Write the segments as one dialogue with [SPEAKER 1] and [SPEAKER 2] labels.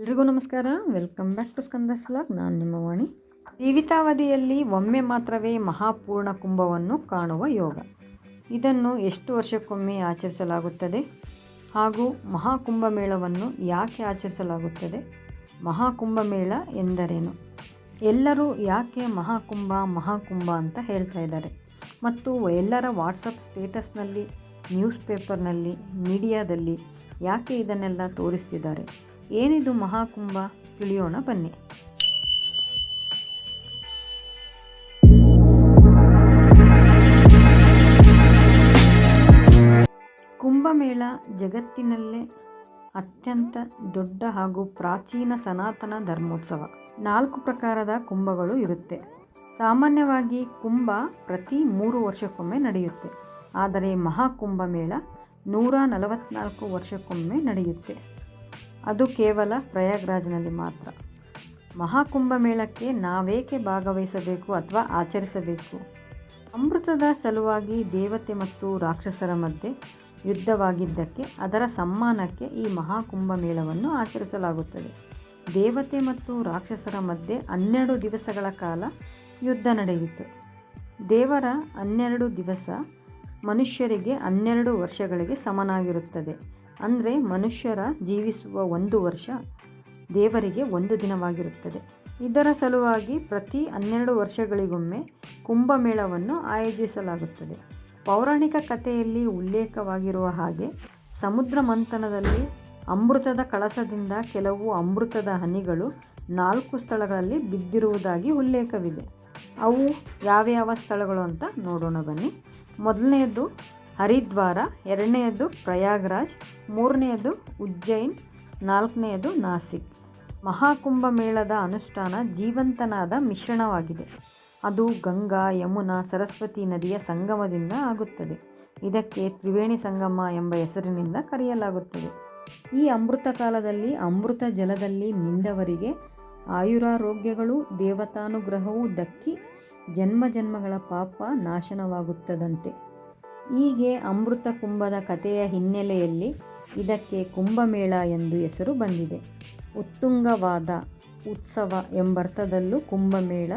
[SPEAKER 1] ಎಲ್ರಿಗೂ ನಮಸ್ಕಾರ. Welcome back to Skanda's vlog ನಾನು ನಿಮ್ಮ ವಾಣಿ. ಜೀವಿತಾವಧಿಯಲ್ಲಿ ಒಮ್ಮೆ ಮಾತ್ರವೇ ಮಹಾಪೂರ್ಣ ಕುಂಭವನ್ನು ಕಾಣುವ ಯೋಗ. ಇದನ್ನು ಎಷ್ಟು ವರ್ಷಕ್ಕೊಮ್ಮೆ ಆಚರಿಸಲಾಗುತ್ತದೆ? ಹಾಗೂ ಮಹಾಕುಂಭ ಮೇಳವನ್ನು ಯಾಕೆ ಆಚರಿಸಲಾಗುತ್ತದೆ? ಮಹಾಕುಂಭ ಮೇಳ ಎಂದರೇನು? ಎಲ್ಲರೂ ಯಾಕೆ ಮಹಾಕುಂಭ ಮಹಾಕುಂಭ ಅಂತ ಹೇಳ್ತಾ ಇದ್ದಾರೆ. ಮತ್ತು ಎಲ್ಲರ ವಾಟ್ಸಪ್ ಸ್ಟೇಟಸ್ನಲ್ಲಿ ನ್ಯೂಸ್ ಪೇಪರ್ನಲ್ಲಿ ಮೀಡಿಯಾದಲ್ಲಿ ಯಾಕೆ ಇದನ್ನೆಲ್ಲ ತೋರಿಸ್ತಿದ್ದಾರೆ? ಏನಿದು ಮಹಾಕುಂಭ? ತಿಳಿಯೋಣ, ಬನ್ನಿ. ಕುಂಭಮೇಳ ಜಗತ್ತಿನಲ್ಲೇ ಅತ್ಯಂತ ದೊಡ್ಡ ಹಾಗೂ ಪ್ರಾಚೀನ ಸನಾತನ ಧರ್ಮೋತ್ಸವ. ನಾಲ್ಕು ಪ್ರಕಾರದ ಕುಂಭಗಳು ಇರುತ್ತೆ. ಸಾಮಾನ್ಯವಾಗಿ ಕುಂಭ ಪ್ರತಿ ಮೂರು ವರ್ಷಕ್ಕೊಮ್ಮೆ ನಡೆಯುತ್ತೆ. ಆದರೆ ಮಹಾಕುಂಭ ಮೇಳ ನೂರ ನಲವತ್ತ್ನಾಲ್ಕು ವರ್ಷಕ್ಕೊಮ್ಮೆ ನಡೆಯುತ್ತೆ. ಅದು ಕೇವಲ ಪ್ರಯಾಗ್ರಾಜ್ನಲ್ಲಿ ಮಾತ್ರ. ಮಹಾಕುಂಭ ಮೇಳಕ್ಕೆ ನಾವೇಕೆ ಭಾಗವಹಿಸಬೇಕು ಅಥವಾ ಆಚರಿಸಬೇಕು? ಅಮೃತದ ಸಲುವಾಗಿ ದೇವತೆ ಮತ್ತು ರಾಕ್ಷಸರ ಮಧ್ಯೆ ಯುದ್ಧವಾಗಿದ್ದಕ್ಕೆ ಅದರ ಸಮ್ಮಾನಕ್ಕೆ ಈ ಮಹಾಕುಂಭ ಮೇಳವನ್ನು ಆಚರಿಸಲಾಗುತ್ತದೆ. ದೇವತೆ ಮತ್ತು ರಾಕ್ಷಸರ ಮಧ್ಯೆ ಹನ್ನೆರಡು ದಿವಸಗಳ ಕಾಲ ಯುದ್ಧ ನಡೆಯಿತು. ದೇವರ ಹನ್ನೆರಡು ದಿವಸ ಮನುಷ್ಯರಿಗೆ ಹನ್ನೆರಡು ವರ್ಷಗಳಿಗೆ ಸಮನಾಗಿರುತ್ತದೆ. ಅಂದರೆ ಮನುಷ್ಯರ ಜೀವಿಸುವ ಒಂದು ವರ್ಷ ದೇವರಿಗೆ ಒಂದು ದಿನವಾಗಿರುತ್ತದೆ. ಇದರ ಸಲುವಾಗಿ ಪ್ರತಿ ಹನ್ನೆರಡು ವರ್ಷಗಳಿಗೊಮ್ಮೆ ಕುಂಭಮೇಳವನ್ನು ಆಯೋಜಿಸಲಾಗುತ್ತದೆ. ಪೌರಾಣಿಕ ಕಥೆಯಲ್ಲಿ ಉಲ್ಲೇಖವಾಗಿರುವ ಹಾಗೆ ಸಮುದ್ರ ಮಂಥನದಲ್ಲಿ ಅಮೃತದ ಕಳಸದಿಂದ ಕೆಲವು ಅಮೃತದ ಹನಿಗಳು ನಾಲ್ಕು ಸ್ಥಳಗಳಲ್ಲಿ ಬಿದ್ದಿರುವುದಾಗಿ ಉಲ್ಲೇಖವಿದೆ. ಅವು ಯಾವ್ಯಾವ ಸ್ಥಳಗಳು ಅಂತ ನೋಡೋಣ ಬನ್ನಿ. ಮೊದಲನೆಯದು ಹರಿದ್ವಾರ ಎರಡನೆಯದು ಪ್ರಯಾಗ್ರಾಜ್, ಮೂರನೆಯದು ಉಜ್ಜೈನ್ ನಾಲ್ಕನೆಯದು ನಾಸಿಕ್. ಮಹಾಕುಂಭ ಮೇಳದ ಅನುಷ್ಠಾನ ಜೀವಂತನಾದ ಮಿಶ್ರಣವಾಗಿದೆ. ಅದು ಗಂಗಾ, ಯಮುನಾ, ಸರಸ್ವತಿ ನದಿಯ ಸಂಗಮದಿಂದ ಆಗುತ್ತದೆ. ಇದಕ್ಕೆ ತ್ರಿವೇಣಿ ಸಂಗಮ ಎಂಬ ಹೆಸರಿನಿಂದ ಕರೆಯಲಾಗುತ್ತದೆ. ಈ ಅಮೃತ ಕಾಲದಲ್ಲಿ ಅಮೃತ ಜಲದಲ್ಲಿ ಮಿಂದವರಿಗೆ ಆಯುರಾರೋಗ್ಯಗಳು, ದೇವತಾನುಗ್ರಹವೂ ದಕ್ಕಿ ಜನ್ಮ ಜನ್ಮಗಳ ಪಾಪ ನಾಶನವಾಗುತ್ತದಂತೆ. ಹೀಗೆ ಅಮೃತ ಕುಂಭದ ಕಥೆಯ ಹಿನ್ನೆಲೆಯಲ್ಲಿ ಇದಕ್ಕೆ ಕುಂಭಮೇಳ ಎಂದು ಹೆಸರು ಬಂದಿದೆ. ಉತ್ತುಂಗವಾದ ಉತ್ಸವ ಎಂಬರ್ಥದಲ್ಲೂ ಕುಂಭಮೇಳ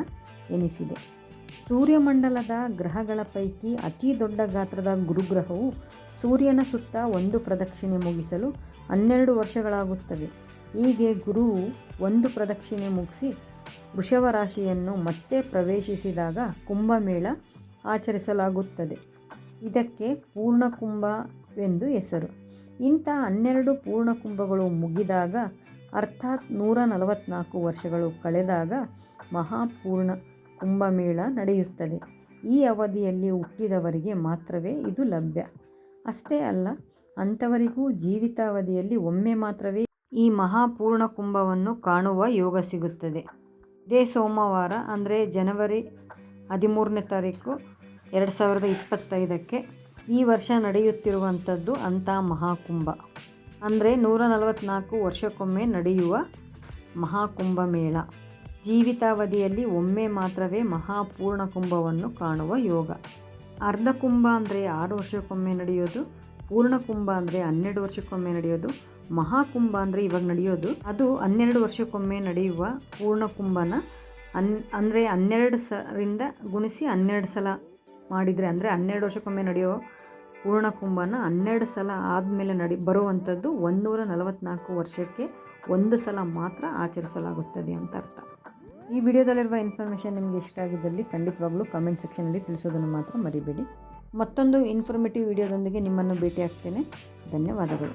[SPEAKER 1] ಎನಿಸಿದೆ. ಸೂರ್ಯಮಂಡಲದ ಗ್ರಹಗಳ ಪೈಕಿ ಅತಿ ದೊಡ್ಡ ಗಾತ್ರದ ಗುರುಗ್ರಹವು ಸೂರ್ಯನ ಸುತ್ತ ಒಂದು ಪ್ರದಕ್ಷಿಣೆ ಮುಗಿಸಲು ಹನ್ನೆರಡು ವರ್ಷಗಳಾಗುತ್ತದೆ ಹೀಗೆ ಗುರುವು ಒಂದು ಪ್ರದಕ್ಷಿಣೆ ಮುಗಿಸಿ ವೃಷಭ ರಾಶಿಯನ್ನು ಮತ್ತೆ ಪ್ರವೇಶಿಸಿದಾಗ ಕುಂಭಮೇಳ ಆಚರಿಸಲಾಗುತ್ತದೆ. ಇದಕ್ಕೆ ಪೂರ್ಣಕುಂಭವೆಂದು ಹೆಸರು. ಇಂಥ ಹನ್ನೆರಡು ಪೂರ್ಣಕುಂಭಗಳು ಮುಗಿದಾಗ, ಅರ್ಥಾತ್ ನೂರ ನಲವತ್ತ್ನಾಲ್ಕು ವರ್ಷಗಳು ಕಳೆದಾಗ ಮಹಾಪೂರ್ಣ ಕುಂಭಮೇಳ ನಡೆಯುತ್ತದೆ. ಈ ಅವಧಿಯಲ್ಲಿ ಹುಟ್ಟಿದವರಿಗೆ ಮಾತ್ರವೇ ಇದು ಲಭ್ಯ. ಅಷ್ಟೇ ಅಲ್ಲ, ಅಂಥವರಿಗೂ ಜೀವಿತಾವಧಿಯಲ್ಲಿ ಒಮ್ಮೆ ಮಾತ್ರವೇ ಈ ಮಹಾಪೂರ್ಣ ಕುಂಭವನ್ನು ಕಾಣುವ ಯೋಗ ಸಿಗುತ್ತದೆ. ಇದೇ ಸೋಮವಾರ, ಅಂದರೆ ಜನವರಿ ಹದಿಮೂರನೇ ತಾರೀಕು ಎರಡು ಸಾವಿರದ ಇಪ್ಪತ್ತೈದಕ್ಕೆ ಈ ವರ್ಷ ನಡೆಯುತ್ತಿರುವಂಥದ್ದು ಅಂಥ ಮಹಾಕುಂಭ. ಅಂದರೆ ನೂರ ನಲವತ್ತ್ನಾಲ್ಕು ವರ್ಷಕ್ಕೊಮ್ಮೆ ನಡೆಯುವ ಮಹಾಕುಂಭ ಮೇಳ. ಜೀವಿತಾವಧಿಯಲ್ಲಿ ಒಮ್ಮೆ ಮಾತ್ರವೇ ಮಹಾಪೂರ್ಣ ಕುಂಭವನ್ನು ಕಾಣುವ ಯೋಗ. ಅರ್ಧ ಕುಂಭ ಅಂದರೆ ಆರು ವರ್ಷಕ್ಕೊಮ್ಮೆ ನಡೆಯೋದು ಪೂರ್ಣಕುಂಭ ಅಂದರೆ ಹನ್ನೆರಡು ವರ್ಷಕ್ಕೊಮ್ಮೆ ನಡೆಯೋದು ಮಹಾಕುಂಭ ಅಂದರೆ ಇವಾಗ ನಡೆಯೋದು. ಅದು ಹನ್ನೆರಡು ವರ್ಷಕ್ಕೊಮ್ಮೆ ನಡೆಯುವ ಪೂರ್ಣಕುಂಭನ ಅನ್ ಅಂದರೆ ಹನ್ನೆರಡು ಸರಿಂದ ಗುಣಿಸಿ ಹನ್ನೆರಡು ಸಲ ಮಾಡಿದರೆ ಅಂದರೆ ಹನ್ನೆರಡು ವರ್ಷಕ್ಕೊಮ್ಮೆ ನಡೆಯೋ ಪೂರ್ಣ ಕುಂಭನ ಹನ್ನೆರಡು ಸಲ ಆದಮೇಲೆ ನಡಿ, ಬರುವಂಥದ್ದು ಒಂದೂರ ನಲವತ್ತ್ನಾಲ್ಕು ವರ್ಷಕ್ಕೆ ಒಂದು ಸಲ ಮಾತ್ರ ಆಚರಿಸಲಾಗುತ್ತದೆ ಅಂತ ಅರ್ಥ. ಈ ವಿಡಿಯೋದಲ್ಲಿರುವ ಇನ್ಫಾರ್ಮೇಷನ್ ನಿಮಗೆ ಇಷ್ಟ ಆಗಿದ್ದಲ್ಲಿ ಖಂಡಿತವಾಗ್ಲೂ ಕಮೆಂಟ್ ಸೆಕ್ಷನಲ್ಲಿ ತಿಳಿಸೋದನ್ನು ಮಾತ್ರ ಮರಿಬೇಡಿ. ಮತ್ತೊಂದು ಇನ್ಫಾರ್ಮೇಟಿವ್ ವಿಡಿಯೋದೊಂದಿಗೆ ನಿಮ್ಮನ್ನು ಭೇಟಿಯಾಗ್ತೇನೆ. ಧನ್ಯವಾದಗಳು.